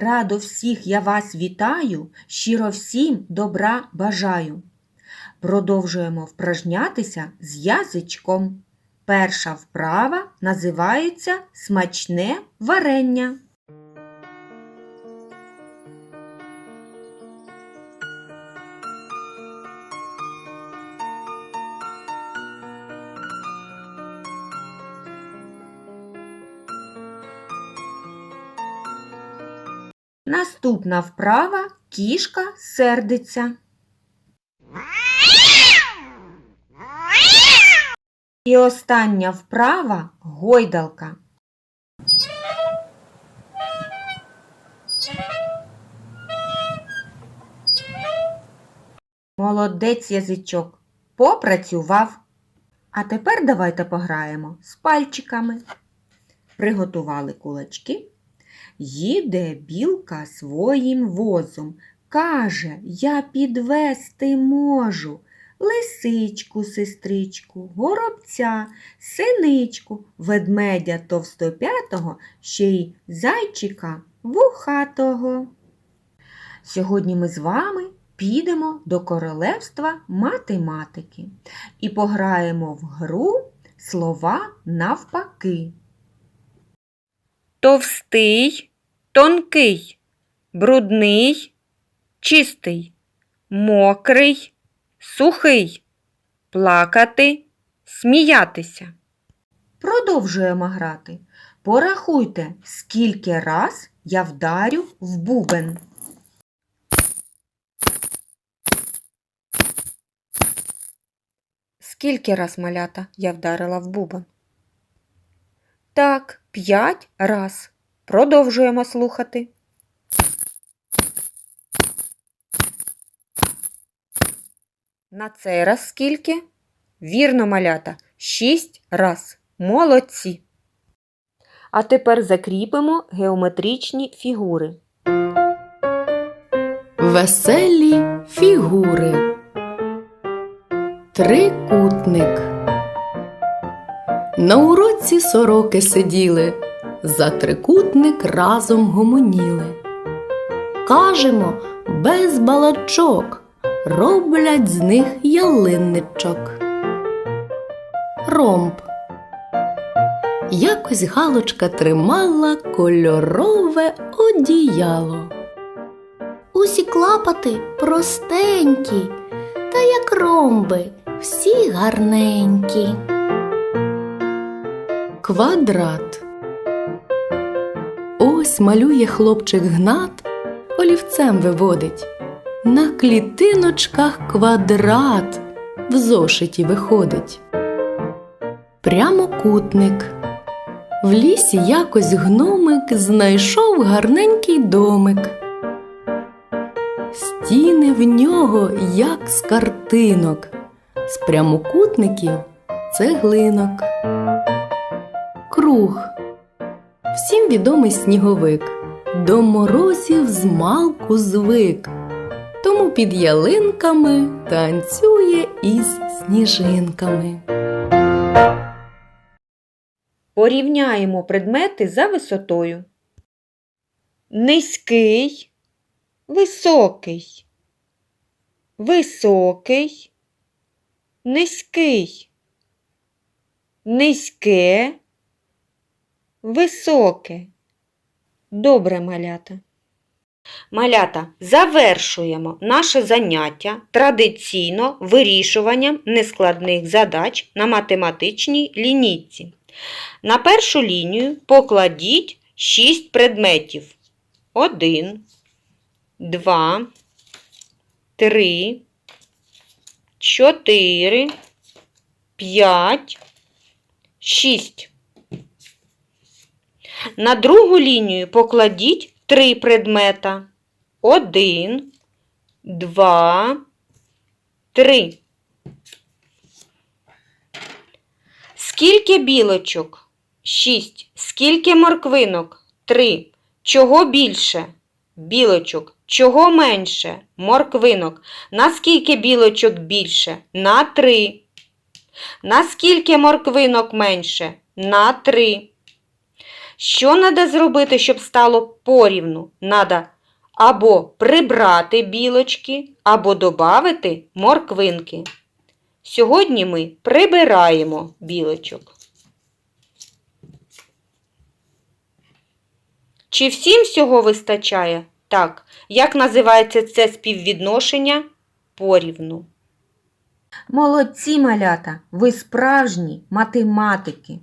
Радо всіх я вас вітаю, щиро всім добра бажаю. Продовжуємо впражнятися з язичком. Перша вправа називається смачне варення. Наступна вправа кішка сердиться. І остання вправа гойдалка. Молодець язичок попрацював. А тепер давайте пограємо з пальчиками. Приготували кулачки. Їде білка своїм возом. Каже, я підвести можу лисичку, сестричку, горобця, синичку, ведмедя товстоп'ятого, ще й зайчика вухатого. Сьогодні ми з вами підемо до королевства математики і пограємо в гру слова навпаки. Товстий, тонкий, брудний, чистий, мокрий, сухий, плакати, сміятися. Продовжуємо грати. Порахуйте, скільки раз я вдарю в бубен. Скільки раз малята я вдарила в бубен? Так, п'ять раз. Продовжуємо слухати. На цей раз скільки? Вірно, малята, шість раз. Молодці. А тепер закріпимо геометричні фігури. Веселі фігури. Трикутник. На уроці сороки сиділи, за трикутник разом гомоніли. Кажемо, без балачок роблять з них ялинничок. Ромб. Якось галочка тримала кольорове одіяло. Усі клапати простенькі, та як ромби, всі гарненькі. Квадрат. Ось малює хлопчик гнат, олівцем виводить. На клітиночках квадрат в зошиті виходить. Прямокутник. В лісі якось гномик знайшов гарненький домик. Стіни в нього, як з картинок, з прямокутників цеглинок. Круг. Всім відомий сніговик. До морозів з малку звик. Тому під ялинками танцює із сніжинками. Порівняємо предмети за висотою. Низький, високий, високий, низький, низьке, високе. Добре, малята. Малята, завершуємо наше заняття традиційно вирішуванням нескладних задач на математичній лінійці. На першу лінію покладіть 6 предметів. 1, 2, 3, 4, 5, 6. На другу лінію покладіть 3 предмета. 1, 2, 3. Скільки білочок? 6. Скільки морквинок? 3. Чого більше? Білочок. Чого менше? Морквинок. Наскільки білочок більше? На 3. Наскільки морквинок менше? На 3. Що треба зробити, щоб стало порівну? Надо або прибрати білочки, або додати морквинки. Сьогодні ми прибираємо білочок. Чи всім всього вистачає? Так. Як називається це співвідношення? Порівну. Молодці, малята, ви справжні математики.